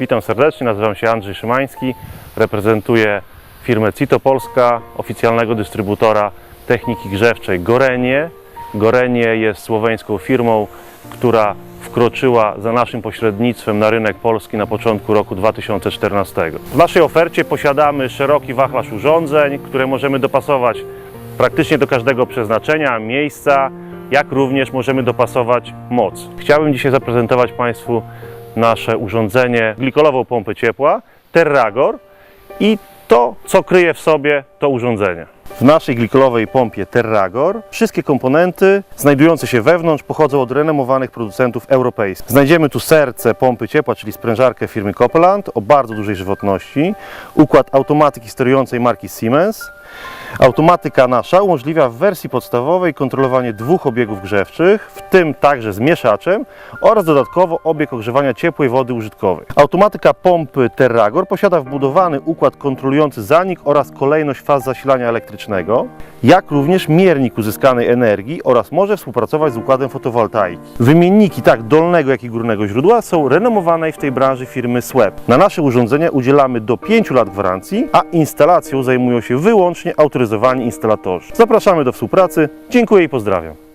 Witam serdecznie, nazywam się Andrzej Szymański, reprezentuję firmę Cito Polska, oficjalnego dystrybutora techniki grzewczej Gorenie. Gorenie jest słoweńską firmą, która wkroczyła za naszym pośrednictwem na rynek polski na początku roku 2014. W naszej ofercie posiadamy szeroki wachlarz urządzeń, które możemy dopasować praktycznie do każdego przeznaczenia, miejsca, jak również możemy dopasować moc. Chciałbym dzisiaj zaprezentować Państwu nasze urządzenie, glikolową pompę ciepła, Terragor i to, co kryje w sobie to urządzenie. W naszej glikolowej pompie Terragor wszystkie komponenty znajdujące się wewnątrz pochodzą od renomowanych producentów europejskich. Znajdziemy tu serce pompy ciepła, czyli sprężarkę firmy Copeland o bardzo dużej żywotności, układ automatyki sterującej marki Siemens, Automatyka nasza umożliwia w wersji podstawowej kontrolowanie dwóch obiegów grzewczych, w tym także z mieszaczem oraz dodatkowo obieg ogrzewania ciepłej wody użytkowej. Automatyka pompy Terragor posiada wbudowany układ kontrolujący zanik oraz kolejność faz zasilania elektrycznego, jak również miernik uzyskanej energii oraz może współpracować z układem fotowoltaiki. Wymienniki tak dolnego jak i górnego źródła są renomowanej w tej branży firmy SWEP. Na nasze urządzenia udzielamy do 5 lat gwarancji, a instalacją zajmują się wyłącznie autoryzowani instalatorzy. Zapraszamy do współpracy. Dziękuję i pozdrawiam.